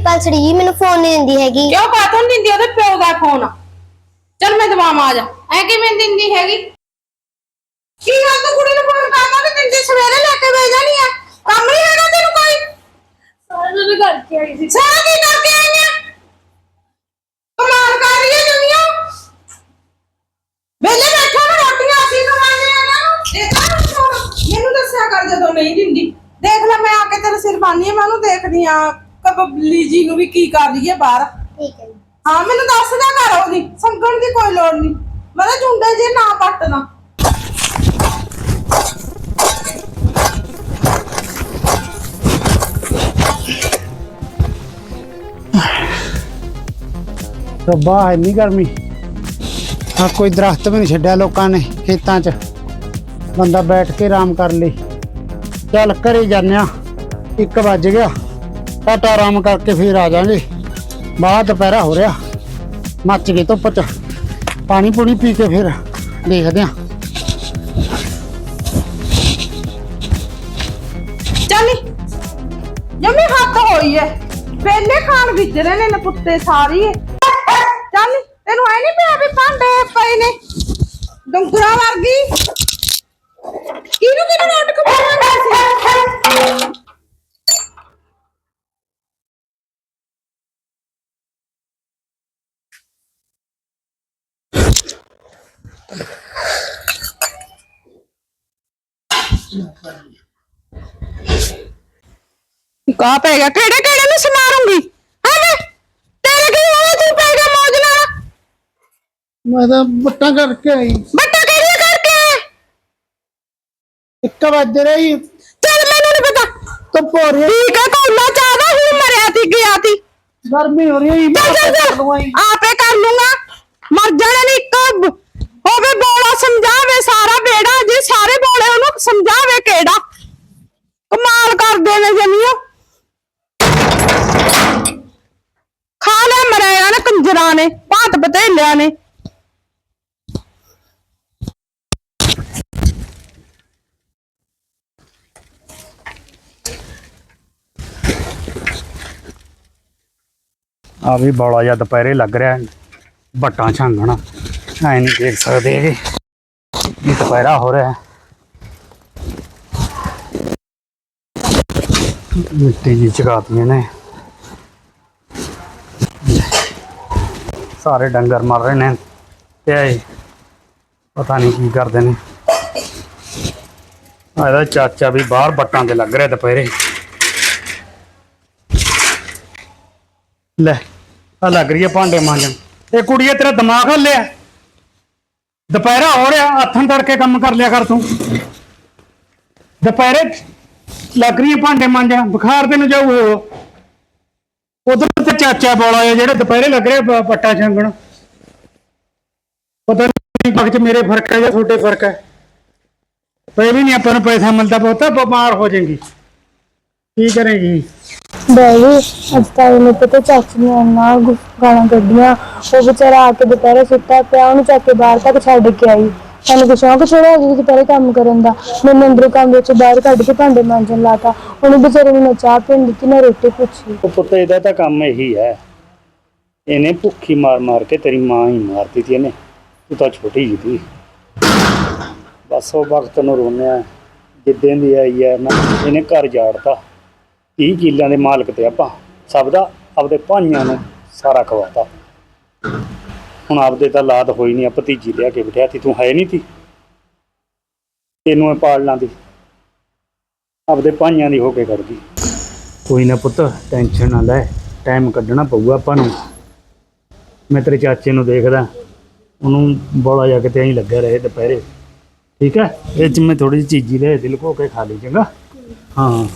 ਵੀਰਪਾਲ ਸੜੀ ਜੀ ਮੈਨੂੰ ਫੋਨ ਨਹੀਂ ਦਿੰਦੀ ਹੈਗੀ। ਕਿਉਂ ਕਾਤੋਂ ਨਹੀਂ ਦਿੰਦੀ ਉਹਦੇ ਪਿਓ ਦਾ ਫੋਨ ਚੱਲ ਮੈਂ ਦਵਾਵਾਂ ਆ ਜਾ। ਐ ਕਿਵੇਂ ਦਿੰਦੀ ਹੈਗੀ? ਕੀ ਗੱਲ ਤੂੰ ਕੁੜੀ ਨੂੰ ਫੋਨ ਕਰਦਾ ਤੇ ਦਿੰਦੀ ਸਵੇਰੇ ਲੈ ਕੇ ਵੇ ਜਾਣੀ ਆ। ਕੰਮ ਨਹੀਂ ਹੈਗਾ ਤੈਨੂੰ ਕੋਈ? ਸਾਰਾ ਦਿਨ ਕਰਕੇ ਆਈ ਸੀ। ਸਾਰਾ ਕੀ ਕਰਕੇ ਆਈ ਆ? ਕਮਾਲ ਕਰ ਰਹੀ ਹੈ ਦੁਨੀਆ। ਵੇਲੇ ਬੈਠਾ ਨਾ ਰੋਟੀਆਂ ਅਸੀਂ ਖਵਾਉਂਦੇ ਆ ਇਹਨਾਂ ਨੂੰ। ਦੇਖਾ ਮੈਨੂੰ ਦੱਸਿਆ ਕਰ ਜਦੋਂ ਨਹੀਂ ਦਿੰਦੀ। ਦੇਖ ਲੈ ਮੈਂ ਆ ਕੇ ਤੇਰੇ ਸਿਰ ਪਾਣੀ ਆ ਮੈਂ ਉਹਨੂੰ ਦੇਖਦੀ ਆ। ਕਬਲੀ ਜੀ ਨੂੰ ਵੀ ਕੀ ਕਰ ਰਹੀ ਹੈ ਬਾਹਰ? ਠੀਕ ਹੈ ਜੀ। ਹਾਂ ਮੈਨੂੰ ਦੱਸ ਦਿਆ ਕਰ ਉਹਦੀ। ਸੰਗਣ ਦੀ ਕੋਈ ਲੋੜ ਨਹੀਂ। ਮੈਂ ਤਾਂ ਝੁੰਡੇ ਜੇ ਨਾ ਪੱਟਣਾ ਰੱਬਾ ਹੈ ਨਹੀਂ ਗਰਮੀ। ਆ ਕੋਈ ਦਰਖਤ ਵੀ ਨਹੀਂ ਛੱਡਿਆ ਲੋਕਾਂ ਨੇ ਖੇਤਾਂ 'ਚ। ਬੰਦਾ ਬੈਠ ਕੇ ਆਰਾਮ ਕਰ ਲਈ ਚੱਲ ਘਰੇ ਜਾਂਦੇ ਆ 1 ਵੱਜ ਗਿਆ। ਘੱਟ ਆਰਾਮ ਕਰਕੇ ਫੇਰ ਆ ਜਾਾਂਗੇ। ਬਾਹਰ ਦੁਪਹਿਰਾ ਹੋ ਰਿਹਾ। ਮੱਚ ਗਏ ਧੁੱਪ 'ਚ। ਪਾਣੀ ਪੂਣੀ ਪੀ ਕੇ ਫਿਰ ਦੇਖਦੇ ਆ। ਚੱਲ, ਜਮੀ ਹੱਥ ਹੋਈ ਐ ਵੇਲੇ ਖਾਣ ਵਿੱਚ ਰਹੇ ਨੇ ਨਪੁੱਤੇ ਸਾਰੀ ਐ ਚੱਲ, ਤੈਨੂੰ ਐ ਨਹੀਂ ਪਿਆ ਵੀ ਭਾਂਡੇ ਪਏ ਨੇ? ਡੰਗਰਾ ਵਰਗੀ। ਕਾ ਪੈ ਗਿਆ? ਕਿਹੜੇ ਕਿਹੜੇ ਨੂੰ ਸਮਾਰੂੰਗੀ? ਹਾਂ ਵੇ? ਤੇਰੇ ਕੀ ਹੋਇਆ? ਤੂੰ ਪੈ ਗਿਆ ਮੌਜ ਨਾਲ? ਮੈਂ ਤਾਂ ਬੱਟਾਂ ਕਰਕੇ ਆਈ। ਬੱਟਾ ਕਿਹੜੀ ਕਰਕੇ? 1 ਵੱਜ ਰਹੀ। ਚੱਲ ਮੈਨੂੰ ਨਹੀਂ ਪਤਾ। ਹੋ ਰਹੀ ਠੀਕ ਹੈ ਕੋਲਾ ਚਾਹਦਾ ਹੁਣ ਮਰਿਆ ਤੀ ਗਿਆ ਤੀ। ਗਰਮੀ ਹੋ ਰਹੀ ਹੈ ਚੱਲ ਚੱਲ ਚੱਲ। ਆਪੇ ਕਰ ਲੂੰਗਾ। ਮਰ ਜਾਣਾ ਨਹੀਂ ਇੱਕ। ਹੋਵੇ ਬੋਲਾ ਸਮਝਾਵੇ ਸਾਰਾ ਬੇੜਾ। ਜੇ ਸਾਰੇ ਬੋਲੇ ਉਹਨੂੰ ਸਮਝਾਵੇ ਕਿਹੜਾ? ਕਮਾਲ ਕਰਦੇ ਨੇ ਜਮੀਓ ਖਾ ਲੈ ਮਰਿਆ ਨਾ ਕੰਜਰਾਂ ਨੇ ਭਾਤ ਬਤੇਲਿਆਂ ਨੇ ਆ ਵੀ ਬੌਲਾ ਜਿਹਾ ਦੁਪਹਿਰੇ ਲੱਗ ਰਿਹਾ ਹੈ। ਬੱਟਾਂ ਛਾਂਗਣਾ, ਐ ਨਹੀਂ ਦੇਖ ਸਕਦੇ ਇਹ ਇਹ ਦੁਪਹਿਰਾ ਹੋ ਰਿਹਾ ਹੈ। ਮਿੱਟੀ ਜੀ ਚਗਾਤੀਆਂ ਨੇ ਸਾਰੇ ਡੰਗਰ ਮਰ ਰਹੇ ਨੇ ਤੇ ਇਹ ਪਤਾ ਨਹੀਂ ਕੀ ਕਰਦੇ ਨੇ। ਇਹਦਾ ਚਾਚਾ ਵੀ ਬਾਹਰ ਬੱਟਾਂ ਤੇ ਲੱਗ ਰਿਹਾ ਦੁਪਹਿਰੇ। ਲੈ ਆ ਲੱਗ ਰਹੀ ਹੈ ਭਾਂਡੇ ਮਾਂਜਣ। ਇਹ ਕੁੜੀਏ, ਤੇਰਾ ਦਿਮਾਗ ਹੱਲਿਆ। ਦੁਪਹਿਰਾ ਹੋ ਰਿਹਾ ਹੱਥਾਂ ਤੜਕੇ ਕੰਮ ਕਰ ਲਿਆ ਕਰ ਤੂੰ। ਦੁਪਹਿਰੇ ਲੱਗ ਰਹੀ ਹੈ ਭਾਂਡੇ ਮਾਂਜਣ, ਬੁਖਾਰ ਤੈਨੂੰ ਜਾਊ ਉਧਰ ਚਾਚਾ ਬੋਲਾ ਹੈ ਜਿਹੜੇ ਦੁਪਹਿਰੇ ਲੱਗ ਰਿਹਾ ਪ- ਪੱਟਾ ਛੰਗਣ। ਪਤਾ ਨਹੀਂ ਪੱਖ ਮੇਰੇ ਫ਼ਰਕ ਹੈ ਜਾਂ ਤੁਹਾਡੇ ਫ਼ਰਕ ਹੈ। ਪਈ ਵੀ ਨਹੀਂ ਆਪਾਂ ਨੂੰ ਪੈਸਾ ਮਿਲਦਾ ਬਹੁਤਾ ਬਿਮਾਰ ਹੋ ਜਾਏਗੀ। ਕੀ ਕਰੇਗੀ? ਡੈਡੀ ਅੱਜ ਤਾਂ ਇਹਨੇ ਪਤਾ ਚਾਚੀ ਨੇ ਇੰਨਾ ਗੁ- ਗਾਲਾਂ ਕੱਢੀਆਂ। ਉਹ ਵਿਚਾਰਾ ਆ ਕੇ ਦੁਪਹਿਰੇ ਸੁੱਤਾ ਪਿਆ, ਉਹਨੂੰ ਚੱਕ ਕੇ ਬਾਹਰ ਤੱਕ ਛੱਡ ਕੇ ਆਈ। ਸਾਨੂੰ ਕੁਛ ਸ਼ੌਂਕ ਛੋੜਿਆ ਜੀ ਦੁਪਹਿਰੇ ਕੰਮ ਕਰਨ ਦਾ। ਮੈਨੂੰ ਅੰਦਰੋਂ ਕੰਮ ਵਿੱਚ ਬਾਹਰ ਕੱਢ ਕੇ ਭਾਂਡੇ ਮਾਂਜਣ ਲਾਤਾ ਉਹਨੂੰ ਵਿਚਾਰੇ ਨੂੰ ਨਾ ਚਾਹ ਪੀਣ ਦਿੱਤੀ ਨਾ ਰੋਟੀ ਪੁੱਛੀ। ਉਹ ਪੁੱਤ, ਇਹਦਾ ਤਾਂ ਕੰਮ ਇਹੀ ਹੈ। ਇਹਨੇ ਭੁੱਖੀ ਮਾਰ ਮਾਰ ਕੇ ਤੇਰੀ ਮਾਂ ਹੀ ਮਾਰਤੀ ਤੀ ਇਹਨੇ। ਤੂੰ ਤਾਂ ਛੋਟੀ ਜਿਹੀ ਸੀ। ਬਸ ਉਹ ਵਕਤ ਨੂੰ ਰੋਣਿਆ ਜਿੱਦਾਂ ਦੀ ਆਈ ਹੈ ਨਾ ਇਹਨੇ ਘਰ ਜਾੜਤਾ। 30 ਕਿੱਲਿਆਂ ਦੇ ਮਾਲਕ ਤੇ ਆਪਾਂ, ਸਭ ਦਾ ਆਪਦੇ ਭਾਈਆਂ ਨੂੰ ਸਾਰਾ ਖਵਾਤਾ। ਹੁਣ ਆਪਦੇ ਤਾਂ ਲਾਦ ਹੋਈ ਨਹੀਂ ਆ ਭਤੀਜੀ ਲਿਆ ਕੇ ਬਿਠਿਆ ਤੀ ਤੂੰ ਹੈ ਨਹੀਂ ਤੀ। ਤੈਨੂੰ ਇਹ ਪਾਲਣਾ ਦੀ ਆਪਦੇ ਭਾਈਆਂ ਦੀ ਹੋ ਕੇ ਕਰਦੀ। ਕੋਈ ਨਾ ਪੁੱਤ, ਟੈਨਸ਼ਨ ਨਾ ਲੈ, ਟਾਈਮ ਕੱਢਣਾ ਪਊਗਾ ਆਪਾਂ ਨੂੰ। ਮੈਂ ਤੇਰੇ ਚਾਚੇ ਨੂੰ ਦੇਖਦਾ, ਉਹਨੂੰ ਬੋਲਾ ਜਾ ਕੇ ਤੇ ਐਂ ਲੱਗਿਆ ਰਹੇ ਦੁਪਹਿਰੇ। ਠੀਕ ਹੈ ਇਹ ਚ ਮੈਂ ਥੋੜੀ ਜਿਹੀ ਚੀਜ਼ੀ ਲੈ ਦਿਲ ਕੋ ਕੇ ਖਾ ਲਈ, ਚੰਗਾ? ਹਾਂ।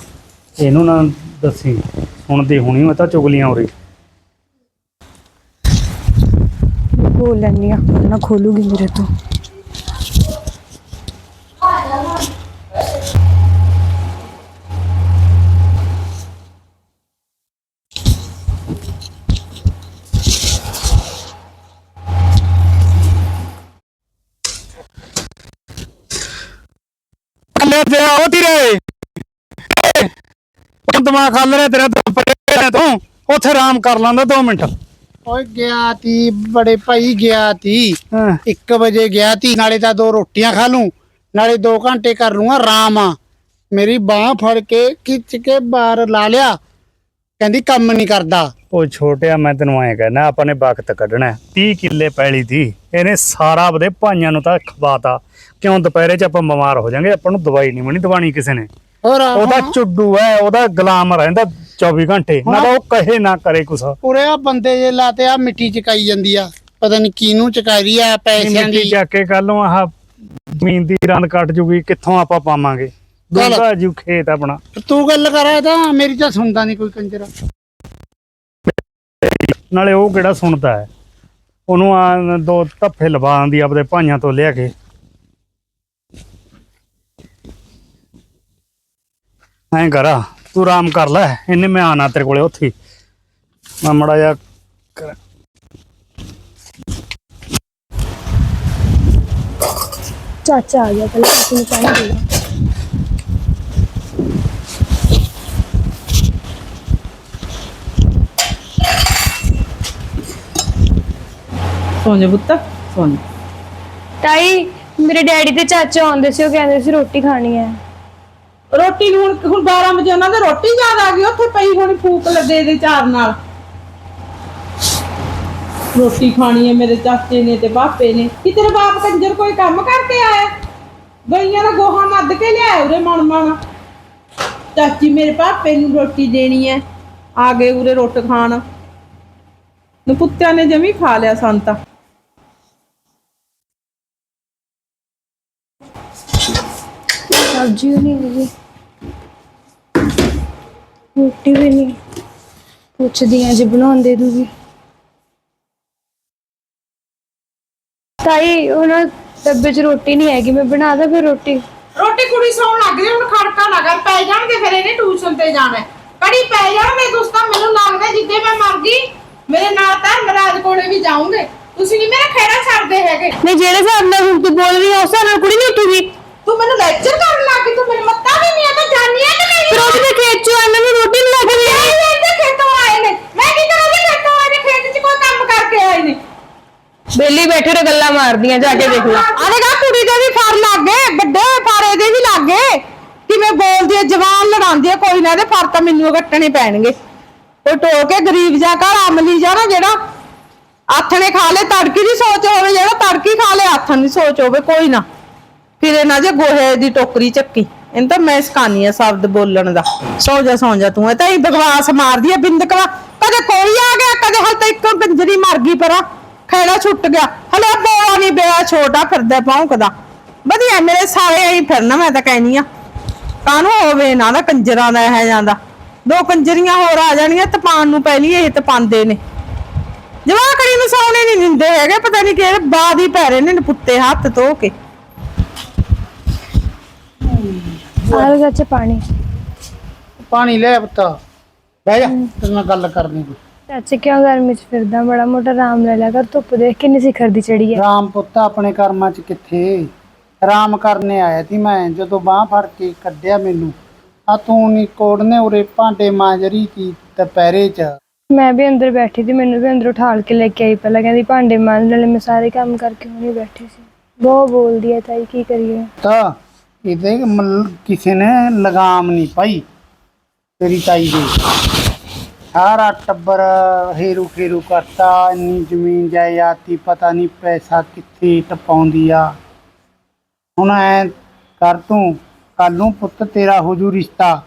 ਇਹਨੂੰ ਨਾ ਦੱਸੀ ਹੁਣ ਦੀ ਹੁਣੀ ਮੈਂ ਤਾਂ ਚੁਗਲੀਆਂ ਹੋ ਰਹੀ ਬੋਲ ਲੈਣੀ ਆ ਨਾ ਖੋਲੂਗੀ ਮੇਰੇ ਤੋਂ। ਤੇਰਾ ਉਹ ਤੀਰੇ। ਉਹ ਦਿਮਾਗ ਖਾ ਰਿਹਾ ਤੇਰਾ ਦੁਪਹਿਰੇ ਤੂੰ। ਉੱਥੇ ਆਰਾਮ ਕਰ ਲਾਂਦਾ 2 ਮਿੰਟ। ਓਏ ਗਿਆ ਤੀ ਬੜੇ ਭਾਈ ਗਿਆ ਤੀ। ਹਾਂ। 1 ਵਜੇ ਗਿਆ ਤੀ ਨਾਲੇ ਤਾਂ ਦੋ ਰੋਟੀਆਂ ਖਾ ਲੂੰ ਨਾਲੇ 2 ਘੰਟੇ ਕਰ ਲੂੰਗਾ ਆਰਾਮ ਮੇਰੀ ਬਾਹ ਫੜ ਕੇ ਖਿੱਚ ਕੇ ਬਾਹਰ ਲਾ ਲਿਆ। ਕਹਿੰਦੀ ਕੰਮ ਨਹੀਂ ਕਰਦਾ। ਉਹ ਛੋਟਿਆ ਮੈਂ ਤੈਨੂੰ ਐਂ ਕਹਿਣਾ ਆਪਾਂ ਨੇ ਵਕਤ ਕੱਢਣਾ ਹੈ। 30 ਕਿੱਲੇ ਪੈਲੀ ਦੀ ਇਹਨੇ ਸਾਰਾ ਆਪਦੇ ਭਾਈਆਂ ਨੂੰ ਤਾਂ ਖਵਾਤਾ। ਕਿਉਂ ਦੁਪਹਿਰੇ 'ਚ ਆਪਾਂ ਬਿਮਾਰ ਹੋ ਜਾਾਂਗੇ ਆਪਾਂ ਨੂੰ ਦਵਾਈ ਨਹੀਂ ਬਣੀ ਦਵਾਣੀ ਕਿਸੇ ਨੇ। ਹੋਰ ਉਹਦਾ ਚੁੱਡੂ ਹੈ ਉਹਦਾ ਗੁਲਾਮ ਰਹਿੰਦਾ 24 ਘੰਟੇ। ਨਾ ਤਾਂ ਉਹ ਕਹੇ ਨਾ ਕਰੇ ਕੁਛ। ਉਰੇ ਆ ਬੰਦੇ ਜੇ ਲਾਤੇ ਆ ਮਿੱਟੀ ਚਕਾਈ ਜਾਂਦੀ ਆ। ਪਤਾ ਨਹੀਂ ਕਿਹਨੂੰ ਚਕਾਈ ਰਹੀ ਆ ਪੈਸਿਆਂ ਮਿੱਟੀ ਦੀ। ਚੱਕ ਕੇ ਕੱਲ ਆਹ ਜ਼ਮੀਨ ਦੀ ਰੰਦ ਕੱਟ ਜੂਗੀ ਕਿੱਥੋਂ ਆਪਾਂ ਪਾਵਾਂਗੇ। ਦੂਗਾ ਜੂ ਖੇਤ ਆਪਣਾ। ਤੂੰ ਗੱਲ ਕਰਾ ਤਾਂ ਮੇਰੀ ਤਾਂ ਸੁਣਦਾ ਨਹੀਂ ਕੋਈ ਕੰਜਰਾ। ਨਾਲੇ ਉਹ ਕਿਹੜਾ ਸੁਣਦਾ ਹੈ? ਉਹਨੂੰ ਆ ਦੋ ਧੱਫੇ ਲਵਾ ਆਂਦੀ ਆਪਦੇ ਭਾਈਆਂ ਤੋਂ ਲਿਆ ਕੇ। ਐਂ ਕਰ ਤੂੰ ਆਰਾਮ ਕਰ ਲੈ ਇਹਨੇ ਮੈਂ ਆਣਾ ਤੇਰੇ ਕੋਲੇ ਉੱਥੇ। ਮੈਂ ਮੜਾ ਜਾ ਚਾਚਾ ਆ ਗਿਆ ਪਹਿਲਾਂ ਚਾਚੀ ਨੂੰ ਪਾਣੀ ਦੇ ਸੌਂ ਜਾ ਪੁੱਤ ਸੌਂ ਜਾ ਤਾਈ ਮੇਰੇ ਡੈਡੀ ਤੇ ਚਾਚਾ ਆਉਂਦੇ ਸੀ ਉਹ ਕਹਿੰਦੇ ਸੀ ਰੋਟੀ ਖਾਣੀ ਹੈ। ਰੋਟੀ ਨੂੰ ਹੁਣ ਹੁਣ 12 ਵਜੇ ਉਹਨਾਂ ਦੇ ਰੋਟੀ ਯਾਦ ਆ ਗਈ, ਉੱਥੇ ਪਈ ਹੋਣੀ ਫੂਕ ਲੱਦੇ ਦੇ ਚਾਰ ਨਾਲ। ਰੋਟੀ ਖਾਣੀ ਹੈ ਮੇਰੇ ਚਾਚੇ ਨੇ ਤੇ ਬਾਪੇ ਨੇ। ਕਿ ਤੇਰੇ ਬਾਪ ਕੰਜਰ ਕੋਈ ਕੰਮ ਕਰਕੇ ਆਇਆ? ਗਈਆਂ ਦਾ ਗੋਹਾ ਮੱਦ ਕੇ ਲਿਆਇਆ ਉਰੇ ਮਣ ਮਣ। ਚਾਚੀ ਮੇਰੇ ਪਾਪੇ ਨੂੰ ਰੋਟੀ ਦੇਣੀ ਹੈ। ਆ ਗਏ ਉਰੇ ਰੋਟ ਖਾਣ। ਨਪੁੱਤਿਆਂ ਨੇ ਜਮੀ ਖਾ ਲਿਆ ਸੰਤਾ। ਸਬਜ਼ੀ ਨਹੀਂ ਹੈਗੀ। ਰੋਟੀ ਵੀ ਨਹੀਂ ਪੁੱਛਦੀ ਆ ਜੇ ਬਣਾਉਣ ਦੇ ਦੂਗੀ ਤਾਈ ਉਹਨਾਂ ਡੱਬੇ 'ਚ ਰੋਟੀ ਨਹੀਂ ਹੈਗੀ ਮੈਂ ਬਣਾ ਦਾਂ ਫਿਰ ਰੋਟੀ। ਰੋਟੀ ਕੁੜੀ ਸੌਣ ਲੱਗ ਗਈ ਹੁਣ ਖੜਕਾ ਨਾ ਕਰ ਪੈ ਜਾਣਗੇ ਫਿਰ ਇਹਨੇ ਟਿਊਸ਼ਨ ਤੇ ਜਾਣਾ। ਹੈ। ਕੜੀ ਪੈ ਜਾਣਗੇ ਦੋਸਤਾਂ ਮੈਨੂੰ ਲੱਗਦਾ ਜਿੱਦੇ ਮੈਂ ਮਰ ਗਈ ਮੇਰੇ ਨਾਲ ਤਾਂ ਮਹਾਰਾਜ ਕੋਲੇ ਵੀ ਜਾਉਂਗੇ ਤੁਸੀਂ ਨਹੀਂ ਮੇਰਾ ਖੇੜਾ ਛੱਡਦੇ ਹੈਗੇ। ਨਹੀਂ ਜਿਹੜੇ ਹਿਸਾਬ ਨਾਲ ਹੁਣ ਤੂੰ ਬੋਲ ਰਹੀ ਉਸ ਹਿਸਾਬ ਨਾਲ ਕੁੜੀ ਨਹੀਂ ਉੱਠੂਗੀ। ਤੂੰ ਮੈਨੂੰ ਲੈਕਚਰ ਕਰਨ ਲੱਗ ਗਈ ਤੂੰ ਮੈਨੂੰ ਮੱਤਾ ਵੀ ਨਹੀਂ ਆ ਤਾਂ ਜਾਣੀ ਹੈ ਕਿ ਨਹੀਂ ਫਿਰ ਉਹਦੇ ਖੇਤ 'ਚੋਂ ਇਹਨਾਂ ਨੂੰ ਰੋਟੀ ਨਹੀਂ ਲੱਗਦੀ ਇਹ ਖੇਤੋਂ ਆਏ ਨੇ। ਮੈਂ ਕੀ ਕਰਾਂ ਜੇ ਖੇਤੋਂ ਆਏ ਨੇ ਖੇਤ 'ਚ ਕੋਈ ਕੰਮ ਕਰਕੇ ਆਏ ਨੇ। ਬੇਲੀ ਬੈਠੇ ਰੋ ਗੱਲਾਂ ਮਾਰਦੀਆਂ ਜਾ ਕੇ ਦੇਖ ਲੈ। ਆਵੇਗਾ ਕੁੜੀ ਦੇ ਵੀ ਫਰ ਲੱਗ ਗਏ ਵੱਡੇ ਫਾਰੇ ਦੇ ਵੀ ਲੱਗ ਗਏ। ਕਿਵੇਂ ਬੋਲਦੀ ਹੈ ਜਵਾਨ ਲੜਾਉਂਦੀ ਹੈ ਕੋਈ ਨਾ ਇਹਦੇ ਫਰ ਤਾਂ ਮੈਨੂੰ ਕੱਟਣੇ ਪੈਣਗੇ। ਉਹ ਟੋ ਕੇ ਗਰੀਬ ਜਾ ਘਰ ਅਮਲੀ ਜਾ ਨਾ ਜਿਹੜਾ ਆਥਣੇ ਖਾ ਲੇ ਤੜਕੀ ਦੀ ਸੋਚ ਹੋਵੇ ਜਿਹੜਾ ਤੜਕੀ ਖਾ ਲੇ ਆਥਣ ਦੀ ਸੋਚ ਹੋਵੇ ਕੋਈ ਨਾ। ਫਿਰ ਇਹਨਾਂ ਜੇ ਗੋਹੇ ਦੀ ਟੋਕਰੀ ਚੱਕੀ। ਇਹਨੂੰ ਤਾਂ ਮੈਂ ਸਿਖਾਨੀ ਆ ਸ਼ਬਦ ਬੋਲਣ ਦਾ। ਸੌ ਜਾ ਸੌ ਜਾ ਤੂੰ, ਇਹ ਤਾਂ ਹੀ ਬਕਵਾਸ ਮਾਰਦੀ ਆ ਬਿੰਦਕਵਾ ਕਦੇ ਕੋਈ ਆ ਗਿਆ, ਕਦੇ ਹਲ ਤਾਂ ਇੱਕੋ ਕੰਜਰੀ ਮਰ ਗਈ ਪਰਾਂ। ਖੈੜਾ ਛੁੱਟ ਗਿਆ। ਹਲੇ ਬੋਲਾ ਨਹੀਂ ਬਿਆ ਛੋਟਾ ਫਿਰਦਾ ਭੌਂਕਦਾ। ਵਧੀਆ, ਮੇਰੇ ਸਾਰੇ ਐਂ ਫਿਰਨਾ, ਮੈਂ ਤਾਂ ਕਹਿਨੀ ਆ। ਕਾਹਨੂੰ ਹੋਵੇ ਨਾ ਦਾ, ਕੰਜਰਾਂ ਦਾ ਇਹ ਜਾਂਦਾ ਦੋ। ਕੰਜਰੀਆਂ ਹੋਰ ਆ ਜਾਣੀਆਂ ਤਪਾਨ ਨੂੰ ਪਹਿਲੀ ਇਹ ਤਪਾਉਂਦੇ ਨੇ। ਜਵਾਕੜੀ ਨੂੰ ਸੌਣੇ ਨਹੀਂ ਦਿੰਦੇ ਹੈਗੇ, ਪਤਾ ਨਹੀਂ ਕਿਹੜੇ ਬਾਦ ਹੀ ਪੈ ਰਹੇ ਨੇ ਪੁੱਤੇ ਹੱਥ ਧੋ ਕੇ। ਆਲ ਗੱਚ ਪਾਣੀ। ਪਾਣੀ ਲੈ ਪੁੱਤਾ। ਬਹਿ ਜਾ ਤੇਰੇ ਨਾਲ ਗੱਲ ਕਰਨੀ ਕੋਈ। ਚਾਚੇ ਕਿਉਂ ਗਰਮੀ 'ਚ ਫਿਰਦਾ? ਬੜਾ ਮੋਟਾ ਆਰਾਮ ਲੈ ਲਿਆ ਕਰ ਧੁੱਪ ਦੇਖ ਕਿੰਨੀ ਸਿਖਰ ਦੀ ਚੜੀ ਹੈ। ਰਾਮ ਪੁੱਤ ਆਪਣੇ ਕਰਮਾਂ ਚ ਕਿੱਥੇ? ਰਾਮ ਕਰਨੇ ਆਇਆ ਸੀ ਮੈਂ ਜਦੋਂ ਬਾਹ ਫੜ ਕੇ ਕੱਢਿਆ ਮੈਨੂੰ। ਆ ਤੂੰ ਨੀ ਕੋੜਨੇ ਉਰੇ ਭਾਂਡੇ ਮਾਂਜਰੀ ਤੀ ਦੁਪਹਿਰੇ ਚ। ਮੈਂ ਵੀ ਅੰਦਰ ਬੈਠੀ ਸੀ ਮੈਨੂੰ ਵੀ ਅੰਦਰ ਉਠਾਲ ਕੇ ਲੈ ਕੇ ਆਈ। ਪਹਿਲਾਂ ਕਹਿੰਦੀ ਭਾਂਡੇ ਮਾਂਜ ਨਾਲੇ ਮੈਂ ਸਾਰੇ ਕੰਮ ਕਰਕੇ ਹੁਣੇ ਬੈਠੀ ਸੀ। ਬਹੁਤ ਬੋਲਦੀ ਹੈ ਤਾਈ ਕੀ ਕਰੀਏ। ਤਾਂ ਇਹਦੇ ਮਲ- ਕਿਸੇ ਨੇ ਲਗਾਮ ਨਹੀਂ ਪਾਈ, ਤੇਰੀ ਤਾਈ ਦੀ। ਸਾਰਾ ਟੱਬਰ ਹੇਰੂ ਖੇਰੂ ਕਰਤਾ, ਇੰਨੀ ਜ਼ਮੀਨ ਜਾਇਦਾਦ ਪਤਾ ਨਹੀਂ ਪੈਸਾ ਕਿੱਥੇ ਟਪਾਉਂਦੀ ਆ। ਹੁਣ ਐ ਕਰ ਤੂੰ ਕੱਲ ਨੂੰ ਪੁੱਤ ਤੇਰਾ ਹੋ ਜੂ ਰਿਸ਼ਤਾ।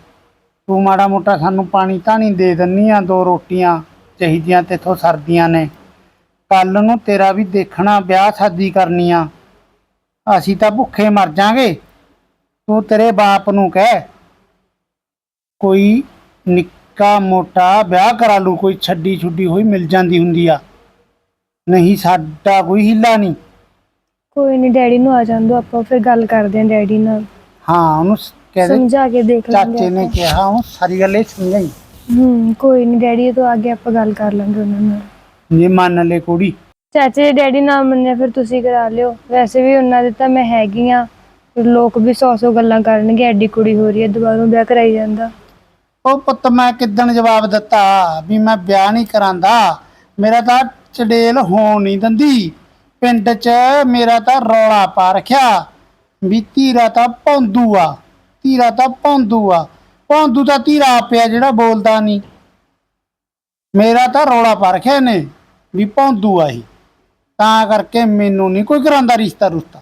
ਤੂੰ ਮਾੜਾ ਮੋਟਾ ਸਾਨੂੰ ਪਾਣੀ ਧਾਣੀ ਦੇ ਦਿੰਨੀ ਆ, ਦੋ ਰੋਟੀਆਂ ਚਾਹੀਦੀਆਂ ਤੇਥੋਂ ਸਰਦੀਆਂ ਨੇ। ਕੱਲ ਨੂੰ ਤੇਰਾ ਵੀ ਦੇਖਣਾ, ਵਿਆਹ ਸ਼ਾਦੀ ਕਰਨੀ ਆ। ਅਸੀਂ ਤਾਂ ਭੁੱਖੇ ਮਰ ਜਾਾਂਗੇ। ਤੂੰ ਤੇਰੇ ਬਾਪ ਨੂੰ ਕਹਿ ਕੋਈ ਨਿੱਕਾ ਮੋਟਾ ਵਿਆਹ ਕਰਾ ਲੂ ਕੋਈ ਛੱਡੀ ਛੁੱਡੀ ਹੋਈ ਮਿਲ ਜਾਂਦੀ ਹੁੰਦੀ ਆ। ਨਹੀਂ ਸਾਡਾ ਕੋਈ ਹਿੱਲਾ ਨਹੀਂ। ਕੋਈ ਨਹੀਂ ਡੈਡੀ ਨੂੰ ਆ ਜਾਂਦੋ ਆਪਾਂ ਫਿਰ ਗੱਲ ਕਰਦੇ ਆਂ ਡੈਡੀ ਨਾਲ। ਹਾਂ ਉਹਨੂੰ ਸ- ਕਹਿ ਦੇ। ਸਮਝਾ ਕੇ ਦੇਖ ਲਾਂਗੇ ਚਾਚੇ ਨੇ ਕਿਹਾ ਉਹ ਸਾਰੀ ਗੱਲ ਇਹ ਸਮਝਾਈ। ਹੂੰ ਕੋਈ ਨਹੀਂ ਡੈਡੀ ਤੋਂ ਅੱਗੇ ਆਪਾਂ ਗੱਲ ਕਰ ਲਾਂਗੇ ਉਹਨਾਂ ਨਾਲ। ਜੇ ਮੰਨ ਲੈ ਕੁੜੀ। ਚਾਚੇ ਡੈਡੀ ਨਾਲ ਮੰਨਿਆ ਫਿਰ ਤੁਸੀਂ ਕਰਾ ਲਿਓ। ਵੈਸੇ ਵੀ ਉਹਨਾਂ ਦੇ ਤਾਂ ਮੈਂ ਹੈਗੀ ਆ। ਲੋਕ ਵੀ ਸੌ ਸੌ ਗੱਲਾਂ ਕਰਨਗੇ, ਐਡੀ ਕੁੜੀ ਹੋ ਰਹੀ ਹੈ, ਦੁਬਾਰਾ ਵਿਆਹ ਕਰਾਈ ਜਾਂਦਾ। ਉਹ ਪੁੱਤ ਮੈਂ ਕਿਦਣ ਜਵਾਬ ਦਿੱਤਾ? ਵੀ ਮੈਂ ਵਿਆਹ ਨਹੀਂ ਕਰਾਂਦਾ, ਮੇਰਾ ਤਾਂ ਚੜੇਲ ਹੋਣ ਨਹੀਂ ਦਿੰਦੀ। ਪਿੰਡ 'ਚ ਮੇਰਾ ਤਾਂ ਰੌਲਾ ਪਾ ਰੱਖਿਆ। ਵੀ ਧੀਰਾ ਤਾਂ ਭੌਂਦੂ ਆ, ਧੀਰਾ ਤਾਂ ਭੌਂਦੂ ਆ। ਭੌਂਦੂ ਤਾਂ ਧੀਰਾ ਪਿਆ ਜਿਹੜਾ ਬੋਲਦਾ ਨਹੀਂ। ਮੇਰਾ ਤਾਂ ਰੌਲਾ ਪਾ ਰੱਖਿਆ ਇਹਨੇ, ਵੀ ਭੌਂਦੂ ਆ ਹੀ ਤਾਂ ਕਰਕੇ ਮੈਨੂੰ ਨਹੀਂ ਕੋਈ ਕਰਾਂਦਾ ਰਿਸ਼ਤਾ ਰੁਸ਼ਤਾ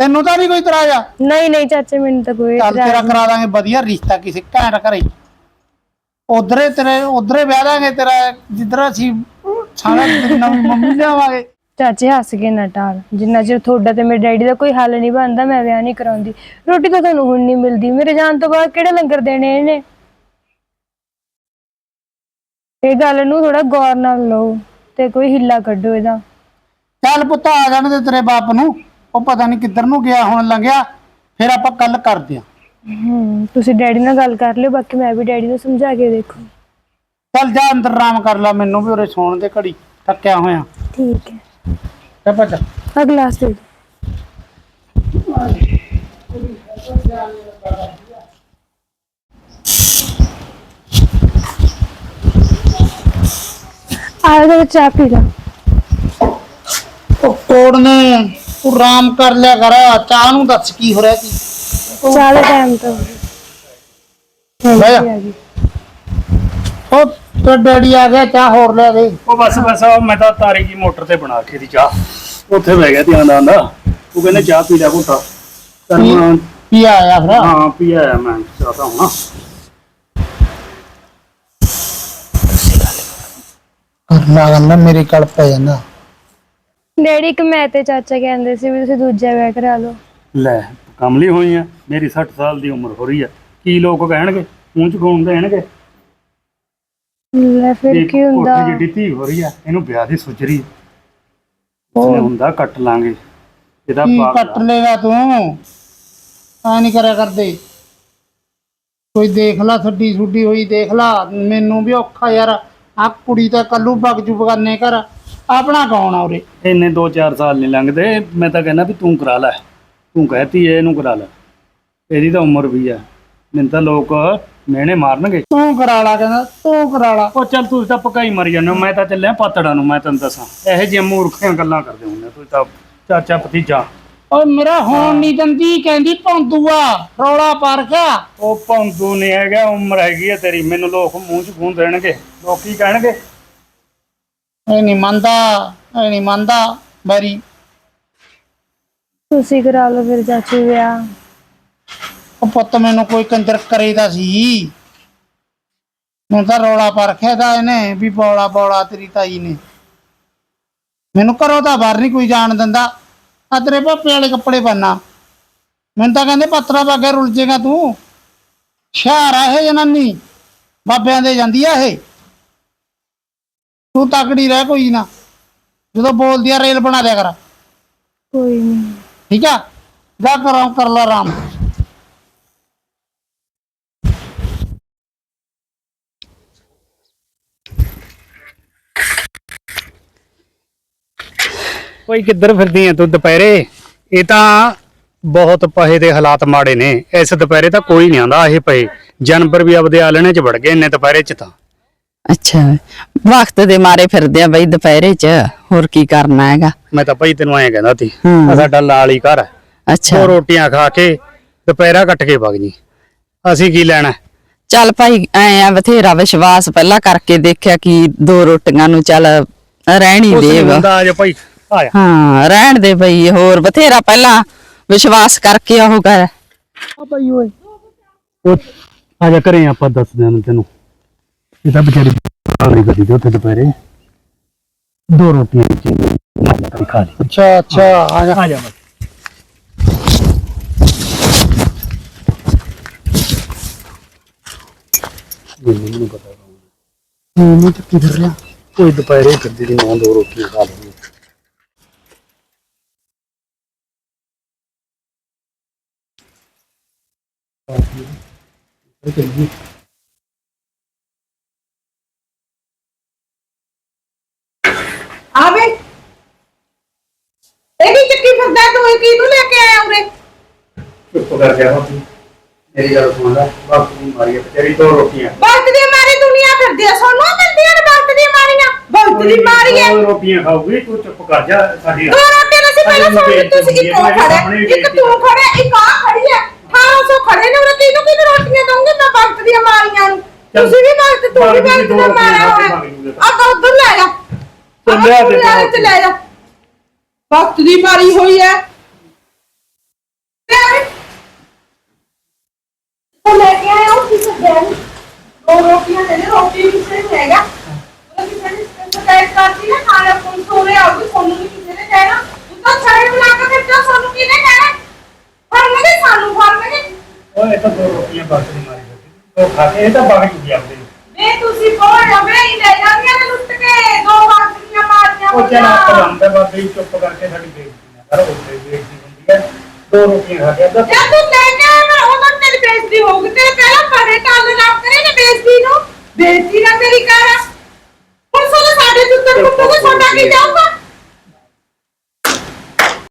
ਤੈਨੂੰ ਤਾਂ ਨਹੀਂ ਕੋਈ ਇਤਰਾਜ਼ ਨਹੀਂ ਨਹੀਂ ਚਾਚੇ ਮੈਨੂੰ ਤਾਂ ਕੋਈ ਚੱਲ ਤੇਰਾ ਕਰਾ ਦਾਂਗੇ ਵਧੀਆ ਰਿਸ਼ਤਾ ਕਿਸੇ ਘੈਂਟ ਘਰੇ। ਉਧਰੇ ਤੇਰੇ ਉਧਰੇ ਵਿਆਹ ਦਾਂਗੇ ਤੇਰਾ ਜਿੱਧਰ ਅਸੀਂ ਸਾਰਾ ਨਵੀਂ ਮੰਮੀ ਲਿਆਵਾਂਗੇ। ਚਾਚੇ ਹੱਸ ਕੇ ਨਾ ਟਾਲ। ਜਿੰਨਾ ਚਿਰ ਤੁਹਾਡਾ ਤੇ ਮੇਰੇ ਡੈਡੀ ਦਾ ਕੋਈ ਹੱਲ ਨਹੀਂ ਬਣਦਾ ਮੈਂ ਵਿਆਹ ਨਹੀਂ ਕਰਾਉਂਦੀ। ਰੋਟੀ ਤਾਂ ਤੁਹਾਨੂੰ ਹੁਣ ਨਹੀਂ ਮਿਲਦੀ। ਮੇਰੇ ਜਾਣ ਤੋਂ ਬਾਅਦ ਕਿਹੜੇ ਲੰਗਰ ਦੇਣੇ ਇਹਨੇ? ਇਹ ਗੱਲ ਨੂੰ ਥੋੜਾ ਗੌਰ ਨਾਲ ਲਓ ਤੇ ਕੋਈ ਹਿੱਲਾ ਕੱਢੋ ਇਹਦਾ। ਚੱਲ ਪੁੱਤ ਆ ਜਾਣ ਦੇ ਤੇਰੇ ਬਾਪ ਨੂੰ। ਉਹ ਪਤਾ ਨਹੀਂ ਕਿੱਧਰ ਨੂੰ ਗਿਆ ਹੁਣ ਲੰਘਿਆ ਫਿਰ ਆਪਾਂ ਕੱਲ ਕਰਦੇ ਆ ਹੂੰ ਤੁਸੀਂ ਡੈਡੀ ਨਾਲ ਗੱਲ ਕਰ ਲਿਓ ਬਾਕੀ ਮੈਂ ਵੀ ਡੈਡੀ ਨੂੰ ਸਮਝਾ ਕੇ ਦੇਖੂ। ਚੱਲ ਜਾ ਅੰਦਰ ਆਰਾਮ ਕਰ ਲੈ ਮੈਨੂੰ ਵੀ ਉਰੇ ਸੌਣ ਦੇ ਘੜੀ ਥੱਕਿਆ ਹੋਇਆ। ਠੀਕ ਹੈ। ਚੱਲ ਭੱਜ ਆ ਗਲਾਸ ਦੇ ਦਿਓ। ਆ ਜਾ ਚਾਹ ਪੀ ਲਾ ਉਹ ਤੋੜਨੇ ਤੂੰ ਆਰਾਮ ਕਰ ਲਿਆ ਕਰ ਚਾਹ ਨੂੰ ਦੱਸ ਕੀ ਹੋ ਰਿਹਾ ਸੀ ਚਾਹ ਦਾ ਟਾਈਮ ਤਾਂ ਬਹਿ ਜਾ। ਹਾਂਜੀ। ਉਹ ਤੇ ਡੈਡੀ ਆ ਗਿਆ ਚਾਹ ਹੋਰ ਲਿਆ ਦੇ। ਉਹ ਬਸ ਬਸ ਉਹ ਮੈਂ ਤਾਂ ਤਾਰੀ ਜੀ ਮੋਟਰ ਤੇ ਬਣਾ ਕੇ ਦੀ ਚਾਹ। ਉੱਥੇ ਬਹਿ ਗਿਆ ਧਿਆਨ ਆਂਦਾ ਉਹ ਕਹਿੰਦੇ ਚਾਹ ਪੀ ਲੈ ਘੁੱਟਾ। ਚੱਲ ਮੈਂ ਕੀ ਆਇਆ ਫਿਰ? ਹਾਂ ਪੀ ਆਇਆ ਮੈਂ ਚਾਹ ਤਾਂ ਹੁਣ। ਕਰ ਲਾ ਗੱਲ ਮੇਰੇ ਕਲ ਪੈ ਜਾਂਦਾ। ਡੈਡੀ ਇੱਕ ਮੈਂ ਤੇ ਚਾਚਾ ਕਹਿੰਦੇ ਸੀ ਵੀ ਤੁਸੀਂ ਦੂਜਾ ਵਿਆਹ ਕਰਾ ਲਓ। ਲੈ ਕਮਲੀ ਹੋਈ ਆ ਮੇਰੀ 60 ਸਾਲ ਦੀ ਉਮਰ ਹੋ ਰਹੀ ਆ। ਕੀ ਲੋਕ ਕਹਿਣਗੇ? ਮੂੰਹ ਚ ਗੂੰ ਦੇਣਗੇ? ਲੈ ਫਿਰ ਇਹ ਕੀ ਹੁੰਦਾ? ਕੋਠੀ ਜਿੱਡੀ ਧੀ ਹੋ ਰਹੀ ਆ ਇਹਨੂੰ ਵਿਆਹ ਦੀ ਸੁਜਰੀ ਉਸਨੇ ਹੁੰਦਾ ਕੱਟ ਲਾਂਗੇ। ਇਹਦਾ ਕੀ ਬਾਪ ਕੱਟ ਲੇਗਾ ਤੂੰ? ਆ ਨਹੀਂ ਕਰਿਆ ਕਰਦੇ। ਕੋਈ ਦੇਖ ਲਾ ਛੱਡੀ ਛੁੱਡੀ ਹੋਈ ਦੇਖ ਲਾ। ਮੈਨੂੰ ਵੀ ਔਖਾ ਯਾਰ। ਆ ਕੁੜੀ ਤਾਂ ਕੱਲੂ ਬਗ ਜੂ ਬਗਾਨੇ ਕਰ ਆਪਣਾ ਕੌਣ ਆ ਉਰੇ? ਇੰਨੇ 2-4 ਸਾਲ ਨਹੀਂ ਲੰਘਦੇ। ਮੈਂ ਤਾਂ ਕਹਿੰਦਾ ਵੀ ਤੂੰ ਕਰਾ ਲੈ। ਤੂੰ ਕਹਤੀ ਐ ਇਹਨੂੰ ਕਰਾ ਲੈ। ਇਹਦੀ ਤਾਂ ਉਮਰ ਵੀ ਆ। ਮੈਨੂੰ ਤਾਂ ਲੋਕ ਮਿਹਣੇ ਮਾਰਨਗੇ। ਤੂੰ ਕਰਾ ਲਾ ਕਹਿੰਦਾ ਤੂੰ ਕਰਾ ਲਾ। ਉਹ ਚੱਲ ਤੂੰ ਤਾਂ ਪੱਕਾ ਹੀ ਮਰ ਹੋ। ਮੈਂ ਤਾਂ ਚੱਲਿਆ ਪਾਤੜਾਂ ਨੂੰ ਮੈਂ ਤੈਨੂੰ ਦੱਸਾਂ। ਇਹੋ ਜਿਹੀਆਂ ਮੂਰਖੀਆਂ ਗੱਲਾਂ ਕਰਦੇ ਹੁੰਦੇ ਤੂੰ ਤਾਂ ਚਾਚਾ ਭਤੀਜਾ। ਓਏ ਮੇਰਾ ਹੋਣ ਨਹੀਂ ਦਿੰਦੀ ਕਹਿੰਦੀ ਭੌਂਦੂਆ ਰੌਲਾ ਪਾ ਰਖਿਆ। ਉਹ ਭੌਂਦੂ ਨਹੀਂ ਹੈਗਾ ਉਮਰ ਹੈਗੀ ਆ ਤੇਰੀ। ਮੈਨੂੰ ਲੋਕ ਮੂੰਹ 'ਚ ਖੂਨ ਦੇਣਗੇ। ਲੋਕ ਕਹਿਣਗੇ ਇਹ ਨਹੀਂ ਮੰਨਦਾ ਇਹ ਨਹੀਂ ਮੰਨਦਾ ਬਰੀ। ਤੁਸੀਂ ਕਰਾ ਲਓ ਫਿਰ ਚਾਚੇ ਵਿਆਹ। ਉਹ ਪੁੱਤ ਮੈਨੂੰ ਕੋਈ ਕੰਜਰ ਕਰੇਦਾ ਸੀ। ਹੁਣ ਤਾਂ ਰੌਲਾ ਪਾ ਰੱਖਿਆ ਦਾ ਇਹਨੇ ਵੀ ਬੌਲਾ ਬੌਲਾ ਤੇਰੀ ਤਾਈ ਨੇ। ਮੈਨੂੰ ਘਰੋਂ ਤਾਂ ਬਾਹਰ ਨਹੀਂ ਕੋਈ ਜਾਣ ਦਿੰਦਾ। ਆ ਤੇਰੇ ਪਾਪੇ ਵਾਲੇ ਕੱਪੜੇ ਪਾਣਾ ਮੈਨੂੰ ਤਾਂ ਕਹਿੰਦੇ ਪੱਤਰਾ ਬਾਗਾ ਰੁੱਲ ਜੇਗਾ ਤੂੰ। ਸ਼ਹਿਰ ਆ ਇਹ ਜਨਾਨੀ। ਬਾਬਿਆਂ ਦੇ ਜਾਂਦੀ ਆ ਇਹ। ਤੂੰ ਤਕੜੀ ਰਹਿ ਕੋਈ ਨਾ। ਜਦੋਂ ਬੋਲਦੀ ਆ ਰੇਲ ਬਣਾ ਦਿਆ ਕਰ। ਕੋਈ ਨਹੀਂ ਠੀਕ ਆ? ਜਾ ਕਰਾਂ ਕਰ ਲਾ ਆਰਾਮ। ਓਏ ਕਿੱਧਰ ਫਿਰਦੀ ਐ ਤੂੰ ਦੁਪਹਿਰੇ? ਇਹ ਤਾਂ ਬਹੁਤ ਪਹੇ ਦੇ ਹਾਲਾਤ ਮਾੜੇ ਨੇ। ਇਸ ਦੁਪਹਿਰੇ ਤਾਂ ਕੋਈ ਨਹੀਂ ਆਂਦਾ ਇਹ ਪਏ ਜਾਨਵਰ ਵੀ ਆਪਦੇ ਆਲਣੇ 'ਚ ਵੜ ਗਏ ਇੰਨੇ ਦੁਪਹਿਰੇ 'ਚ ਤਾਂ। ਅੱਛਾ। ਵਕਤ ਦੇ ਮਾਰੇ ਫਿਰਦੇ ਆ ਬਈ ਦੁਪਹਿਰੇ ਚ ਹੋਰ ਕੀ ਕਰਨਾ ਹੈਗਾ? ਮੈਂ ਤਾਂ ਭਾਈ ਤੈਨੂੰ ਐਂ ਕਹਿੰਦਾ ਸੀ ਹੂੰ। ਆ ਸਾਡਾ ਲਾਲ ਹੀ ਘਰ ਹੈ। ਅੱਛਾ। ਉਹ ਰੋਟੀਆਂ ਖਾ ਕੇ ਦੁਪਹਿਰਾ ਕੱਟ ਕੇ ਵਗ ਜੀ। ਅਸੀਂ ਕੀ ਲੈਣਾ? ਚੱਲ ਭਾਈ ਐ ਆ ਬਥੇਰਾ ਵਿਸ਼ਵਾਸ ਪਹਿਲਾਂ ਕਰਕੇ ਦੇਖਿਆ ਕਿ ਦੋ ਰੋਟੀਆਂ ਨੂੰ ਚੱਲ ਰਹਿਣ ਦੇ ਨੂੰ ਹੁੰਦਾ ਆ ਜਾ ਭਾਈ ਆ ਜਾ। ਹਾਂ ਰਹਿਣ ਦੇ ਬਈ ਹੋਰ ਬਥੇਰਾ ਪਹਿਲਾਂ ਵਿਸ਼ਵਾਸ ਕਰਕੇ ਉਹ ਕਰ ਆ ਭਾਈ ਓਏ। ਉਹ ਆ ਜਾ ਕਰੇ ਆਪਾਂ ਦੱਸਦੇ ਹਾਂ ਤੈਨੂੰ। ਇਹ ਤਾਂ ਵਿਚਾਰੀ ਆਵਰੀ ਕਰੀ ਤੇ ਉੱਥੇ ਦੁਪਹਿਰੇ। ਦੋ ਰੋਟੀਆਂ ਵਿੱਚ ਖਾ ਲਈ ਅੱਛਾ ਅੱਛਾ ਆ ਜਾ। ਆ ਜਾ ਮੈਨੂੰ ਨਹੀਂ ਪਤਾ। ਮੈਨੂੰ ਤਾਂ ਕਿਧਰ ਰਿਹਾ ਕੋਈ ਦੁਪਹਿਰੇ ਫਿਰਦੀ ਦੀ ਨੌ ਦੋ ਰੋਟੀਆਂ ਖਾ ਲਈ ਆਵੇ ਇਹ ਵੀ ਚੱਕੀ ਫਿਰਦਾ ਤੂੰ ਇਹ ਕਿਹਨੂੰ ਲੈ ਕੇ ਆਇਆ ਉਰੇ ਚੁੱਪ ਕਰ ਜਾ ਬਾਪੂ ਮੇਰੀ ਗੱਲ ਸੁਣ ਲੈ ਬਾਪੂ ਦੀ ਮਾਰੀ ਹੈ ਤੇਰੀ ਦੋ ਰੋਟੀਆਂ। ਵਕਤ ਦੀ ਮਾਰੀ ਦੁਨੀਆ ਫਿਰਦੀ ਆ ਸੋਨੂੰ ਮਿਲਦੀਆਂ ਨੇ ਵਕਤ ਦੀ ਮਾਰੀਆਂ? ਵਕਤ ਦੀ ਮਾਰੀ ਹੈ ਦੋ ਰੋਟੀਆਂ ਖਾਊਗੀ ਤੂੰ ਚੁੱਪ ਕਰ ਜਾ ਸਾਡੀ ਦੋ ਰੋਟੀਆਂ ਅਸੀਂ ਪਹਿਲਾਂ ਸੁਣ ਤੁਸੀਂ ਇੱਕ ਉਹ ਖੜੇ ਇੱਕ ਤੂੰ ਖੜੇ ਇੱਕ ਆ ਖੜੀ ਹੈ 1800 ਖੜੇ ਨੇ ਉਰੇ ਕਿਹਨੂੰ ਕਿਹਨੂੰ ਰੋਟੀਆਂ ਦਊਂਗੀ? ਮੈਂ ਵਕਤ ਦੀਆਂ ਮਾਰੀਆਂ ਨੂੰ। ਤੁਸੀਂ ਵੀ ਵਕਤ ਤੂੰ ਵੀ ਵਕਤ ਦਾ ਮਾਰਿਆ ਹੋਇਆ। ਆ ਉਧਰ ਲੈ ਜਾ। ਤੇ ਤੇ ਬਾਕੀ। ਲੈ ਜਾ। ਵਕਤ ਦੀ ਮਾਰੀ ਹੋਈ ਹੈ। ਉਹ ਲੈ ਕੇ ਆਇਆ ਉਹ ਕਿਸ ਦੇ ਦੋ ਰੋਟੀਆਂ ਦੇ ਦੇ ਰੋਟੀ ਕਿਸੇ ਨੇ ਹੈਗਾ ਉਹ ਕਿਸੇ ਨੇ ਸ਼ਿਕਾਇਤ ਕਰਤੀ ਨਾ ਖਾਣਾ ਕੋਲ ਸੋਰੇ ਆਉਗੀ ਸੋਨੂੰ ਵੀ ਕਿਸੇ ਨੇ ਕਹਿਣਾ ਤੂੰ ਤਾਂ ਛਾੜੇ ਬਣਾ ਕੇ ਫਿਰ ਤਾਂ ਸੋਨੂੰ ਕਿਹਨੇ ਕਹਿਣਾ ਫੜਨਗੇ ਸਾਨੂੰ ਫੜਨਗੇ ਓਏ ਇਹ ਤਾਂ ਦੋ ਰੋਟੀਆਂ ਬਸ ਦੀ ਮਾਰੀ ਹੋਈ ਉਹ ਖਾ ਕੇ ਇਹ ਤਾਂ ਬਾਹਰ ਚੁੱਕੀ ਆਪਦੇ ਵੇ ਤੁਸੀਂ ਕੋਲ ਰਵੇ ਹੀ ਲੈ ਜਾਂਦੀਆਂ ਨੇ ਲੁੱਟ ਕੇ ਦੋ ਵਾਰ ਮਾਰੀਆਂ ਉਹ ਚੱਲ ਹੋਈਆਂ। ਆਪ ਲੰਦਾ ਬਾਬੇ ਚੁੱਪ ਕਰਕੇ ਸਾਡੀ ਬੇਇੱਜ਼ਤੀ ਨਾ ਕਰ ਉਹ ਬੇਇੱਜ਼ਤੀ ਹੁੰਦੀ ਹੈ ਦੋ ਰੋਟੀਆਂ ਖਾ ਕੇ ਅੱਧਾ ਜਦ ਤੂੰ ਲੈ ਸਾਡੇ ਟੱਲ ਨਾ ਕਰੇ ਨਾ ਬੇਇੱਜ਼ਤੀ ਨੂੰ? ਬੇਇੱਜ਼ਤੀ ਨਾ ਤੇਰੀ ਕਰ। ਹੁਣ ਸਾਨੂੰ ਸਾਡੇ ਜੁੱਤਰ ਕੁੱਟੂਗਾ ਸਾਡਾ ਕੀ ਜਾਊਗਾ।